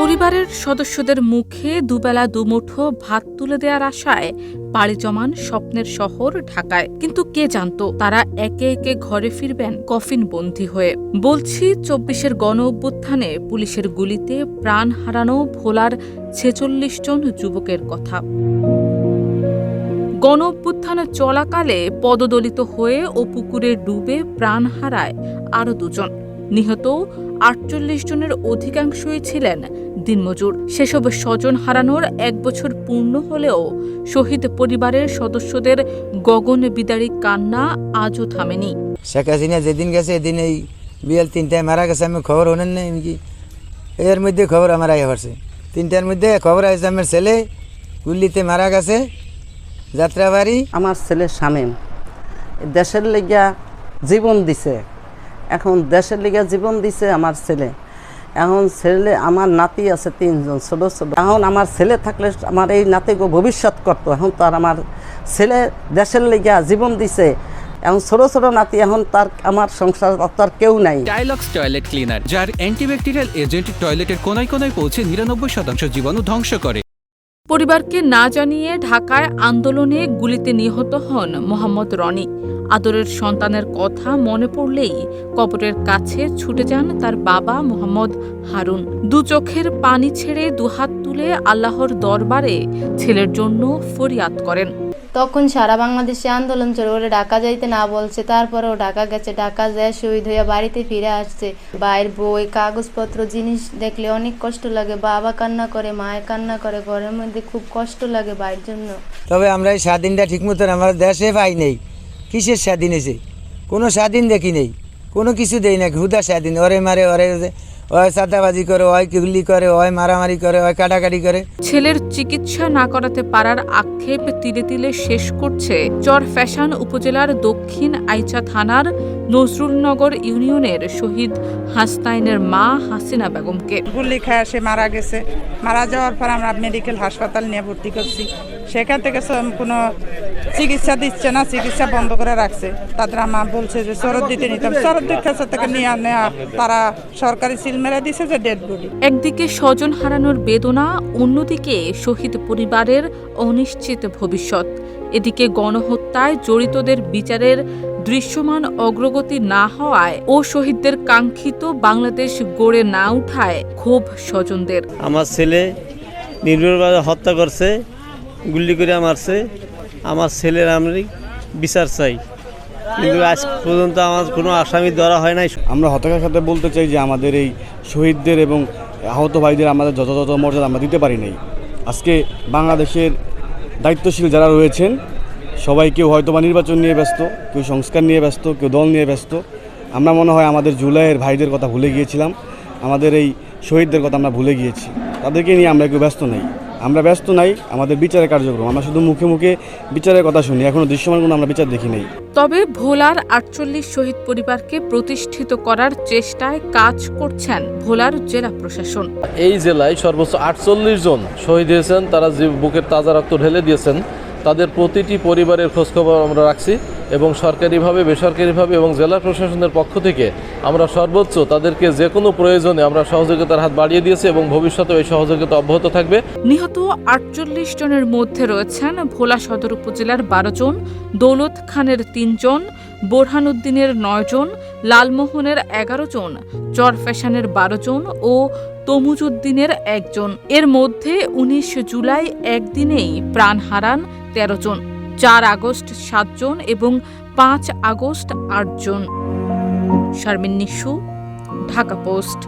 পরিবারের সদস্যদের মুখে দুবেলা দুমুঠো ভাত তুলে দেওয়ার আশায় পাড়ি জমান স্বপ্নের শহর ঢাকায়। কিন্তু কে জানতো, তারা একে একে ঘরে ফিরবেন কফিন বন্দী হয়ে। বলছি, চব্বিশের গণ অভ্যুত্থানে পুলিশের গুলিতে প্রাণ হারানো ভোলার ছেচল্লিশ জন যুবকের কথা। গণ অভ্যুত্থান চলাকালে পদদলিত হয়ে ও পুকুরে ডুবে প্রাণ হারায় আরও দুজন। নিহত আটচল্লিশ জনের অধিকাংশই ছিলেন দিনমজুর। সেসব স্বজন হারানোর এক বছর পূর্ণ হলেও শহীদ পরিবারের সদস্যদের গগন বিদারী কান্না আজও থামেনি। শেখ হাসিনা যেদিন গেছে এদিন এই বিয়াল তিনটায় মারা গেছে আমি খবর হলেন না কি এর মধ্যে খবর আমার আগে পারছে তিনটার মধ্যে খবর আছে আমার ছেলে গুল্লিতে মারা গেছে যাত্রাবাড়ি। আমার ছেলে শামীম। দেশের লেগিয়া জীবন দিছে। এখন দেশের লিগে জীবন দিছে আমার ছেলে। এখন ছেলে আমার নাতি আছে তিনজন ছোটো ছোটো। এখন আমার ছেলে থাকলে আমার এই নাতিকে ভবিষ্যৎ করতো। এখন তার আমার ছেলে দেশের লেগিয়া জীবন দিছে। এখন ছোটো ছোটো নাতি এখন তার আমার সংসার তার কেউ নাই। ডায়লগস টয়লেট ক্লিনার যার অ্যান্টিব্যাকটেরিয়াল এজেন্ট টয়লেটের কোনায় কোনায় পৌঁছে নিরানব্বই শতাংশ জীবাণু ধ্বংস করে। পরিবারকে না জানিয়ে ঢাকায় আন্দোলনে গুলিতে নিহত হন মোহাম্মদ রনি। আদরের সন্তানের কথা মনে পড়লেই কবরের কাছে ছুটে যান তার বাবা মোহাম্মদ হারুন। দু চোখের পানি ছেড়ে দুহাত তুলে আল্লাহর দরবারে ছেলের জন্য ফরিয়াদ করেন। তখন সারা বাংলাদেশে আন্দোলন চলে। ওরা ঢাকা যাইতে না বলছে তারপরেও ঢাকা গেছে। ঢাকা যায় শহীদ হয়ে বাড়িতে ফিরে আসছে। বাইর বই কাগজপত্র জিনিস দেখলে অনেক কষ্ট লাগে। বাবা কান্না করে মায়ে কান্না করে। ঘরের মধ্যে খুব কষ্ট লাগে বাইর জন্য। তবে আমরা এই স্বাধীনটা ঠিক মতন আমার দেশে পাই নেই। কিসের স্বাধীন এসে? কোনো স্বাধীন দেখি নেই। কোনো কিছু দেই না হুদা স্বাধীন। ওরে মারে, ওরে ওয় সাদাবাজি করে ওয় গুলি করে ওয় মারামারি করে ওয় কাটাকাটি করে। ছেলের চিকিৎসা না করাতে পারার আক্ষেপ তিলে তিলে শেষ করছে চর ফ্যাশন উপজেলার দক্ষিণ আইচা থানার নজরুলনগর ইউনিয়নের শহীদ হাসনাইনের মা হাসিনা বেগমকে। গুলি খায় সে মারা গেছে। মারা যাওয়ার পর আমরা মেডিকেল হাসপাতাল নিয়ে ভর্তি করছি। সেখান থেকে কোনো চিকিৎসা দিচ্ছে না চিকিৎসা বন্ধ করে রাখছে। তাদের আমার বলছে যে শরৎ দিতে নিতাম শরৎ কাছে থেকে নিয়ে নেওয়া তারা সরকারি সিল মেরে দিছে যে ডেড বডি একদিকে স্বজন হারানোর বেদনা অন্যদিকে শহীদ পরিবারের অনিশ্চিত ভবিষ্যৎ। এদিকে গণহত্যায় জড়িতদের বিচারের দৃশ্যমান অগ্রগতি না হওয়ায় ও শহীদদের কাঙ্ক্ষিত বাংলাদেশ গড়ে না উঠায় ক্ষোভ স্বজনদের। আমার ছেলে নির্ভরভাবে হত্যা করছে গুলি করে মারছে। আমার ছেলের আমি বিচার চাই। কিন্তু আজ পর্যন্ত আমার কোনো আসামি ধরা হয় নাই। আমরা হতাশার সাথে বলতে চাই যে আমাদের এই শহীদদের এবং আহত ভাইদের আমাদের যথাযথ মর্যাদা আমরা দিতে পারি নাই। আজকে বাংলাদেশের দায়িত্বশীল যারা রয়েছেন সবাই কেউ হয়তো বা নির্বাচন নিয়ে ব্যস্ত, কেউ সংস্কার নিয়ে ব্যস্ত, কেউ দল নিয়ে ব্যস্ত। আমরা মনে হয় আমাদের জুলাইয়ের ভাইদের কথা ভুলে গিয়েছিলাম, আমাদের এই শহীদদের কথা আমরা ভুলে গিয়েছি। তাদেরকে নিয়ে আমরা কেউ ব্যস্ত নাই। আমরা ব্যস্ত নাই, আমাদের বিচারের কার্যক্রম। আমরা শুধু মুখে মুখে বিচারের কথা শুনি এখনও দৃশ্যমান কোনো আমরা বিচার দেখি নাই। তবে ভোলার আটচল্লিশ শহীদ পরিবারকে প্রতিষ্ঠিত করার চেষ্টায় কাজ করছেন ভোলার জেলা প্রশাসন। এই জেলায় সর্বোচ্চ আটচল্লিশ জন শহীদ হয়েছেন, তারা বুকের তাজা রক্ত ঢেলে দিয়েছেন, তাদের প্রতিটি পরিবারের খোঁজখবর আমরা রাখছি। এবং সরকারিভাবে, বেসরকারিভাবে এবং জেলা প্রশাসনের পক্ষ থেকে আমরা সর্বোচ্চ তাদেরকে যে কোনো প্রয়োজনে আমরা সহযোগিতার হাত বাড়িয়ে দিয়েছি এবং ভবিষ্যতেও এই সহযোগিতা অব্যাহত থাকবে। নিহত আটচল্লিশ জনের মধ্যে রয়েছেন ভোলা সদর উপজেলার বারো জন, দৌলত খানের তিনজন বোরহানুদ্দিনের নয় জন, লালমোহনের এগারো জন, চর ফ্যাশনের বারো জন ও তমুজুদ্দিনের একজন এর মধ্যে উনিশ জুলাই একদিনেই প্রাণ হারান তেরো জন। চার আগস্ট সাতজন এবং পাঁচ আগস্ট আটজন শারমিন নিশু ঢাকা পোস্ট।